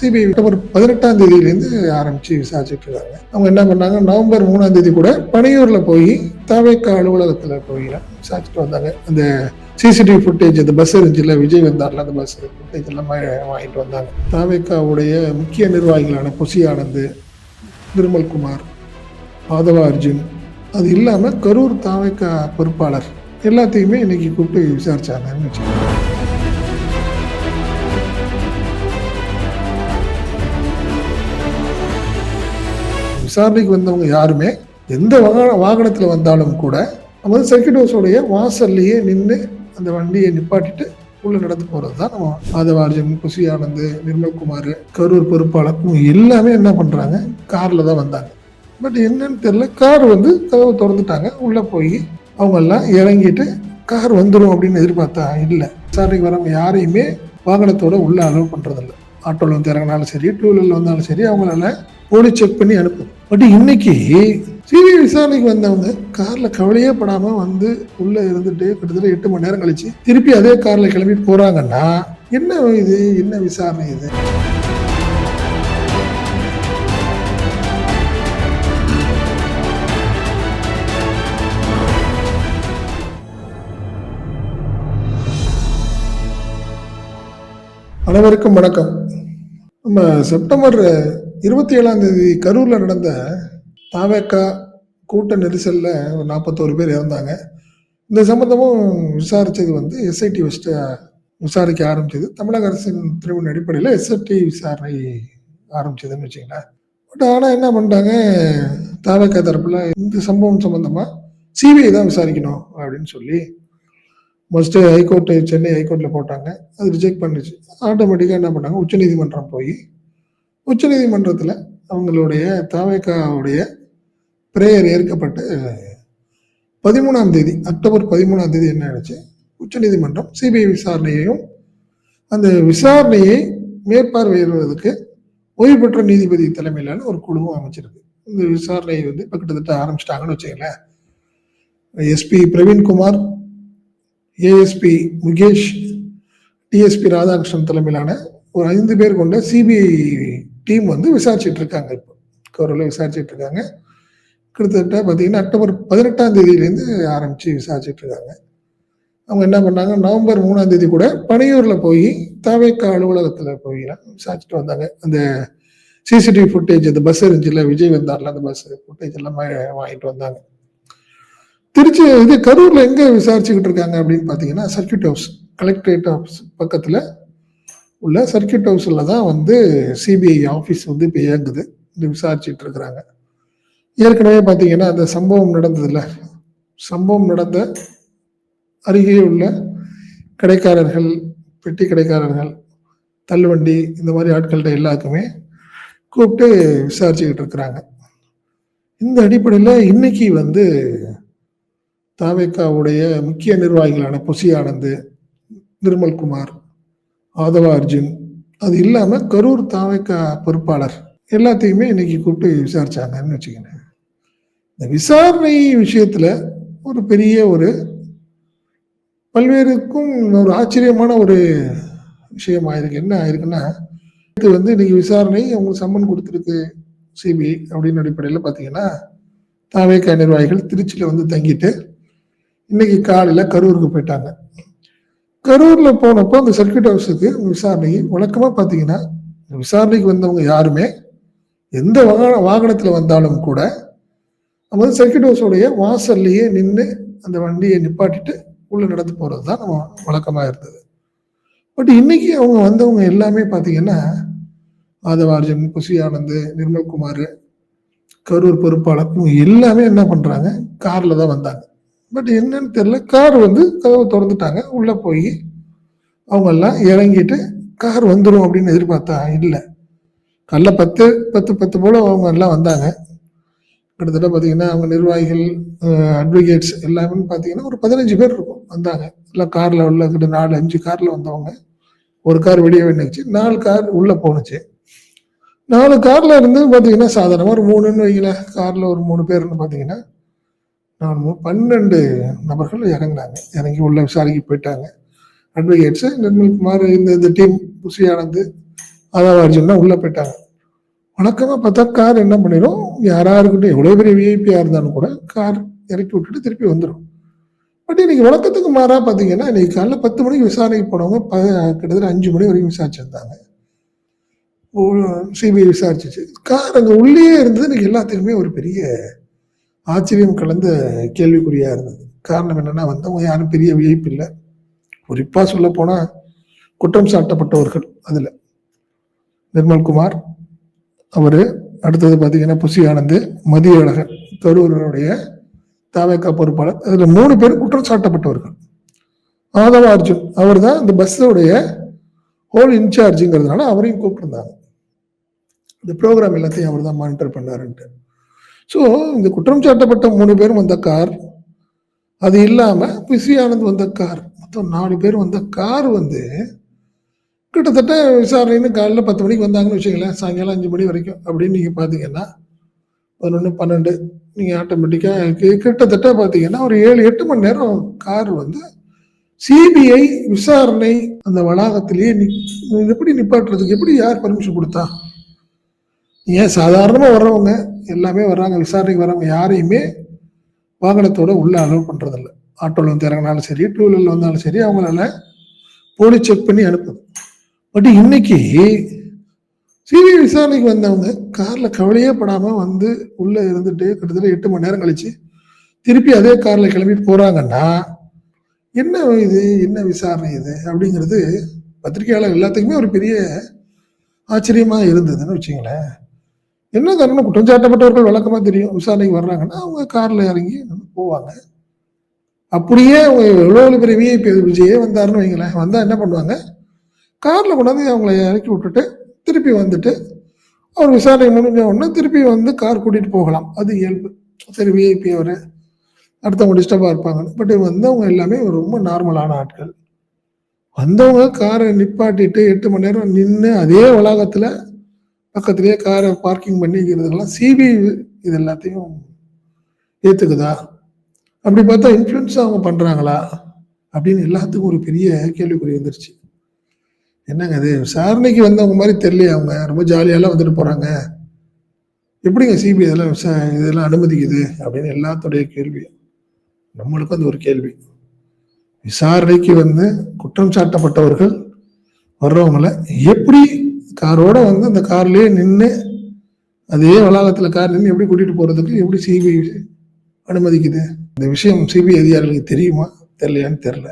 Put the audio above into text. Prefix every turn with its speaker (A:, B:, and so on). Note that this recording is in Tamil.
A: சிபிஐ அக்டோபர் பதினெட்டாம் தேதியிலேருந்து ஆரம்பிச்சு விசாரிச்சுட்டு இருக்காங்க அவங்க என்ன பண்ணாங்க? நவம்பர் மூணாம் தேதி கூட பனையூர்ல போய் தாவேக்கா அலுவலகத்துல போய் விசாரிச்சுட்டு வந்தாங்க. அந்த சிசிடிவி ஃபுட்டேஜ் அந்த பஸ் இருந்துச்சுல விஜய் வந்தார்ல அந்த பஸ் ஃபுட்டேஜ் எல்லாம் வாங்கிட்டு வந்தாங்க. தாவேக்காவுடைய முக்கிய நிர்வாகிகளான புசி ஆனந்த் நிர்மல்குமார் மாதவ அர்ஜுன் அது இல்லாமல் கரூர் தாவேக்கா பொறுப்பாளர் எல்லாத்தையுமே இன்னைக்கு கூப்பிட்டு விசாரிச்சாங்கன்னு வச்சுக்கோங்க. விசாரணைக்கு வந்தவங்க யாருமே எந்த வாகன வாகனத்தில் வந்தாலும் கூட நம்ம வந்து சர்க்கிட் ஹவுஸோடைய வாசல்லையே நின்று அந்த வண்டியை நிப்பாட்டிட்டு உள்ளே நடந்து போகிறது தான் நம்ம மாதவார்ஜன் குசி ஆனந்த் நிர்மல்குமார் கரூர் பொறுப்பாளர் எல்லாமே என்ன பண்ணுறாங்க காரில் தான் வந்தாங்க. பட் என்னன்னு தெரியல. கார் வந்து கதவு திறந்துட்டாங்க. உள்ளே போய் அவங்கெல்லாம் இறங்கிட்டு கார் வந்துடும் அப்படின்னு எதிர்பார்த்தா இல்லை. விசாரணைக்கு வரவங்க யாரையுமே வாகனத்தோட உள்ள அலோவ் பண்ணுறதில்ல ஆட்டோவில் வந்து இறங்கினாலும் சரி டூ வீலரில் வந்தாலும் சரி அவங்களால போலீஸ் செக் பண்ணி அனுப்பும். பட் இன்னைக்கு சிபிஐ விசாரணைக்கு வந்தவங்க கார்ல கவலையே படாம வந்து உள்ள இருந்துட்டு கிட்டத்தட்ட எட்டு மணி நேரம் கழிச்சு திருப்பி அதே கார்ல கிளம்பி போறாங்கன்னா என்ன இது? என்ன விசாரணை இது? அனைவருக்கும் வணக்கம். நம்ம செப்டம்பர் இருபத்தி ஏழாம் தேதி கரூரில் நடந்த தாவேக்கா கூட்ட நெரிசலில் ஒரு நாற்பத்தோரு பேர் இறந்தாங்க. இந்த சம்பந்தமும் விசாரித்தது வந்து எஸ்ஐடி வச்சுட்டு விசாரிக்க ஆரம்பிச்சது. தமிழக அரசின் உத்தரவின் அடிப்படையில் எஸ்ஐடி விசாரணை ஆரம்பிச்சதுன்னு வச்சுங்களேன் பட் ஆனால் என்ன பண்ணிட்டாங்க? தாவேக்கா தரப்பில் இந்த சம்பவம் சம்மந்தமாக சிபிஐ தான் விசாரிக்கணும் அப்படின்னு சொல்லி ஃபஸ்ட்டு ஹைகோர்ட்டு சென்னை ஹைகோர்ட்டில் போட்டாங்க. அது ரிஜெக்ட் பண்ணிச்சு ஆட்டோமேட்டிக்காக என்ன பண்ணாங்க? உச்சநீதிமன்றம் போய் உச்சநீதிமன்றத்தில் அவங்களுடைய தாவேக்காவுடைய பிரேயர் ஏற்கப்பட்டு பதிமூணாம் தேதி அக்டோபர் பதிமூணாம் தேதி என்ன ஆயிடுச்சு? உச்சநீதிமன்றம் சிபிஐ விசாரணையையும் அந்த விசாரணையை மேற்பார்வையிடுவதற்கு ஓய்வு பெற்ற நீதிபதி தலைமையிலான ஒரு குழுவும் அமைச்சிருக்கு. இந்த விசாரணையை வந்து இப்போ கிட்டத்தட்ட ஆரம்பிச்சிட்டாங்கன்னு வச்சுக்கங்களேன். SP Praveenkumar ASP Mukesh DSP Radhakrishnan தலைமையிலான ஒரு ஐந்து பேர் கொண்ட சிபிஐ டீம் வந்து விசாரிச்சுட்டு இருக்காங்க இப்போ. கௌரவில் விசாரிச்சுட்டு இருக்காங்க கிட்டத்தட்ட பார்த்தீங்கன்னா அக்டோபர் பதினெட்டாம் தேதியிலேருந்து ஆரம்பித்து விசாரிச்சுட்டு இருக்காங்க அவங்க என்ன பண்ணாங்க? நவம்பர் மூணாம் தேதி கூட பனையூரில் போய் தாவேக்கா அலுவலகத்தில் போய் விசாரிச்சுட்டு வந்தாங்க. அந்த சிசிடிவி ஃபுட்டேஜ் அந்த பஸ் இருந்துச்சுல விஜய் வந்தார்ல அந்த பஸ் ஃபுட்டேஜ் எல்லாம் வாங்கிட்டு வந்தாங்க. திருச்சி இது கரூரில் எங்கே விசாரிச்சுக்கிட்டு இருக்காங்க அப்படின்னு பார்த்தீங்கன்னா சர்க்கியூட் ஹவுஸ் கலெக்டரேட் ஆஃபீஸ் பக்கத்தில் உள்ள சர்க்கியூட் ஹவுஸில் தான் வந்து சிபிஐ ஆஃபீஸ் வந்து இப்போ இயங்குது. இது விசாரிச்சுட்டு இருக்கிறாங்க. ஏற்கனவே பார்த்தீங்கன்னா அந்த சம்பவம் நடந்ததில்ல. சம்பவம் நடந்த அருகே உள்ள கடைக்காரர்கள் பெட்டி கடைக்காரர்கள் தள்ளுவண்டி இந்த மாதிரி ஆட்கள்கிட்ட எல்லாருக்குமே கூப்பிட்டு விசாரிச்சுக்கிட்டு இருக்கிறாங்க. இந்த அடிப்படையில் இன்னைக்கு வந்து தாவேக்காவுடைய முக்கிய நிர்வாகிகளான புசி ஆனந்த் நிர்மல்குமார் ஆதவ அர்ஜுன். அது இல்லாமல் கரூர் தாவேக்கா பொறுப்பாளர். எல்லாத்தையுமே இன்னைக்கு கூப்பிட்டு விசாரிச்சாங்கன்னு வச்சுக்கினேன் இந்த விசாரணை விஷயத்தில் ஒரு பெரிய ஒரு பல்வேறுக்கும் ஒரு ஆச்சரியமான ஒரு விஷயம் ஆயிருக்கு. என்ன ஆயிருக்குன்னா இது வந்து இன்னைக்கு விசாரணை அவங்க சம்மன் கொடுத்துருக்கு சிபிஐ அப்படின்னு அடிப்படையில் பார்த்தீங்கன்னா தாவேக்கா நிர்வாகிகள் திருச்சியில் வந்து தங்கிட்டு இன்னைக்கு காலையில் கரூருக்கு போயிட்டாங்க. கரூரில் போனப்போ அந்த சர்க்கியூட் ஹவுஸுக்கு விசாரணை வழக்கமாக பார்த்தீங்கன்னா விசாரணைக்கு வந்தவங்க யாருமே எந்த வாகன வாகனத்தில் வந்தாலும் கூட நம்ம வந்து சர்க்கியூட் ஹவுஸோடைய வாசல்லையே நின்று அந்த வண்டியை நிப்பாட்டிட்டு உள்ளே நடந்து போகிறது தான் நம்ம வழக்கமாக இருந்தது. பட் இன்னைக்கு அவங்க வந்தவங்க எல்லாமே பார்த்தீங்கன்னா மாதவார்ஜன் புசி ஆனந்த் நிர்மல்குமார் கரூர் பொறுப்பாளர் இவங்க எல்லாமே என்ன பண்ணுறாங்க காரில் தான் வந்தாங்க. பட் என்னன்னு தெரியல. கார் வந்து கதவை திறந்துட்டாங்க. உள்ளே போய் அவங்கெல்லாம் இறங்கிட்டு கார் வந்துடும் அப்படின்னு எதிர்பார்த்தா இல்லை. காலைல பத்து பத்து பத்து போல அவங்க எல்லாம் வந்தாங்க. கிட்டத்தட்ட பார்த்தீங்கன்னா அவங்க நிர்வாகிகள் அட்வொகேட்ஸ் எல்லாமே பார்த்தீங்கன்னா ஒரு பதினஞ்சு பேர் இருக்கும் வந்தாங்க. எல்லாம் காரில் உள்ள கிட்ட நாலு அஞ்சு காரில் வந்தவங்க. ஒரு கார் வெளியே நின்றுச்சு நாலு கார் உள்ளே போணுச்சு. நாலு காரில் இருந்து பார்த்தீங்கன்னா சாதாரணமாக ஒரு மூணுன்னு வைங்களேன். காரில் ஒரு மூணு பேர்னு பார்த்தீங்கன்னா நான் பன்னெண்டு நபர்கள் இறங்குனாங்க. இறங்கி உள்ள விசாரிக்க போயிட்டாங்க. அட்வொகேட்ஸு நிர்மல்குமார் இந்த இந்த டீம் புசி ஆனந்த் அதாவது அர்ஜுன்லாம் உள்ள போயிட்டாங்க. வழக்கமாக பார்த்தா கார் என்ன பண்ணிடும் யாரா இருக்கட்டும் எவ்வளோ பெரிய விஐபியாக இருந்தாலும் கூட கார் இறக்கி விட்டுட்டு திருப்பி வந்துடும் பட் இன்னைக்கு வழக்கத்துக்கு மாறா பார்த்தீங்கன்னா இன்னைக்கு காலைல பத்து மணிக்கு விசாரணைக்கு போனவங்க ப கிட்டத்தட்ட அஞ்சு மணி வரைக்கும் விசாரிச்சிருந்தாங்க. சிபிஐ விசாரிச்சிச்சு. கார் அங்கே உள்ளே இருந்தது இன்னைக்கு எல்லாத்துக்குமே ஒரு பெரிய ஆச்சரியம் கலந்த கேள்விக்குறியா இருந்தது. காரணம் என்னன்னா வந்தவங்க யாரும் பெரிய வியப்பு இல்லை. குறிப்பாக சொல்ல போனால் குற்றம் சாட்டப்பட்டவர்கள் அதில். நிர்மல்குமார் அவர் அடுத்தது பார்த்தீங்கன்னா புசி ஆனந்த் மதியழகன் கரூரனுடைய தாவேக்கா பொறுப்பாளர். அதில் மூணு பேர் குற்றம் சாட்டப்பட்டவர்கள். ஆதவ அர்ஜுன் அவர் தான் இந்த பஸ்ஸுடைய ஹோல் இன்சார்ஜுங்கிறதுனால அவரையும் கூப்பிட்டுருந்தாங்க. இந்த ப்ரோக்ராம் எல்லாத்தையும் அவர் தான் மானிட்டர் பண்ணாருன்ட்டு. ஸோ இந்த குற்றம் சாட்டப்பட்ட மூணு பேரும் வந்த கார் அது இல்லாமல் பிசி ஆனந்த் வந்த கார். மொத்தம் நாலு பேர் வந்த கார் வந்து கிட்டத்தட்ட விசாரணைன்னு காலைல பத்து மணிக்கு வந்தாங்கன்னு வச்சுக்கலாம் சாயங்காலம் அஞ்சு மணி வரைக்கும். அப்படின்னு நீங்கள் பார்த்தீங்கன்னா பதினொன்று பன்னெண்டு நீங்கள் ஆட்டோமேட்டிக்காக கிட்டத்தட்ட பார்த்தீங்கன்னா ஒரு ஏழு எட்டு மணி நேரம் கார் வந்து சிபிஐ விசாரணை அந்த வளாகத்திலேயே நி- எப்படி நிப்பாட்டுறதுக்கு எப்படி யார் பர்மிஷன் கொடுத்தா? ஏன் சாதாரணமாக வர்றவங்க எல்லாமே வர்றாங்க விசாரணைக்கு வர்றவங்க யாரையுமே வாகனத்தோட உள்ள அலோவ் பண்ணுறதில்ல ஆட்டோவில் வந்து இறங்கினாலும் சரி டூ வீலரில் வந்தாலும் சரி அவங்களால போலீஸ் செக் பண்ணி அனுப்புது. பட் இன்னைக்கு சிபிஐ விசாரணைக்கு வந்தவங்க காரில் கவலையே படாமல் வந்து உள்ளே இருந்துட்டு கிட்டத்தட்ட எட்டு மணி நேரம் கழிச்சு திருப்பி அதே காரில் கிளம்பி போகிறாங்கன்னா என்ன இது என்ன விசாரணை இது அப்படிங்கிறது பத்திரிகையாளர் எல்லாத்துக்குமே ஒரு பெரிய ஆச்சரியமாக இருந்ததுன்னு வச்சுங்களேன். என்ன காரணம் குற்றம் சாட்டப்பட்டவர்கள் வழக்கமாக தெரியும். விசாரணைக்கு வர்றாங்கன்னா அவங்க காரில் இறங்கி போவாங்க. அப்படியே அவங்க எவ்வளோ பெரிய விஐபி விஜயே வந்தாருன்னு வைங்களேன். வந்தால் என்ன பண்ணுவாங்க? காரில் கொண்டாந்து அவங்கள இறக்கி விட்டுட்டு திருப்பி வந்துட்டு அவர் விசாரணை முடிஞ்ச உடனே திருப்பி வந்து கார் கூட்டிகிட்டு போகலாம். அது இயல்பு. சரி விஐபி அவர். அடுத்தவங்க டிஸ்டர்பாக இருப்பாங்க பட் வந்தவங்க எல்லாமே ரொம்ப நார்மலான ஆட்கள். வந்தவங்க காரை நிப்பாட்டிட்டு எட்டு மணி நேரம் நின்று அதே வளாகத்தில் பக்கத்துலேயே காரை பார்க்கிங் பண்ணிக்கிறதுக்கெல்லாம் சிபிஐ இது எல்லாத்தையும் ஏற்றுக்குதா அப்படி பார்த்தா இன்ஃப்ளூயன்ஸாக அவங்க பண்ணுறாங்களா அப்படின்னு எல்லாத்துக்கும் ஒரு பெரிய கேள்விக்குறி வந்துருச்சு. என்னங்க இது? விசாரணைக்கு வந்தவங்க மாதிரி தெரியலையே அவங்க. ரொம்ப ஜாலியாலாம் வந்துட்டு போகிறாங்க எப்படிங்க சிபிஐ இதெல்லாம் விசா இதெல்லாம் அனுமதிக்குது? அப்படின்னு எல்லாத்துடைய கேள்வி. நம்மளுக்கும் அது ஒரு கேள்வி. விசாரணைக்கு வந்து குற்றம் சாட்டப்பட்டவர்கள் வர்றவங்கள எப்படி காரோட வந்து அந்த கார்லயே நின்று அதே வளாகத்துல கார் நின்று எப்படி கூட்டிட்டு போறதுக்கு எப்படி சிபிஐ அனுமதிக்குது? இந்த விஷயம் சிபிஐ அதிகாரிகளுக்கு தெரியுமா? தெரியலையான்னு தெரியல.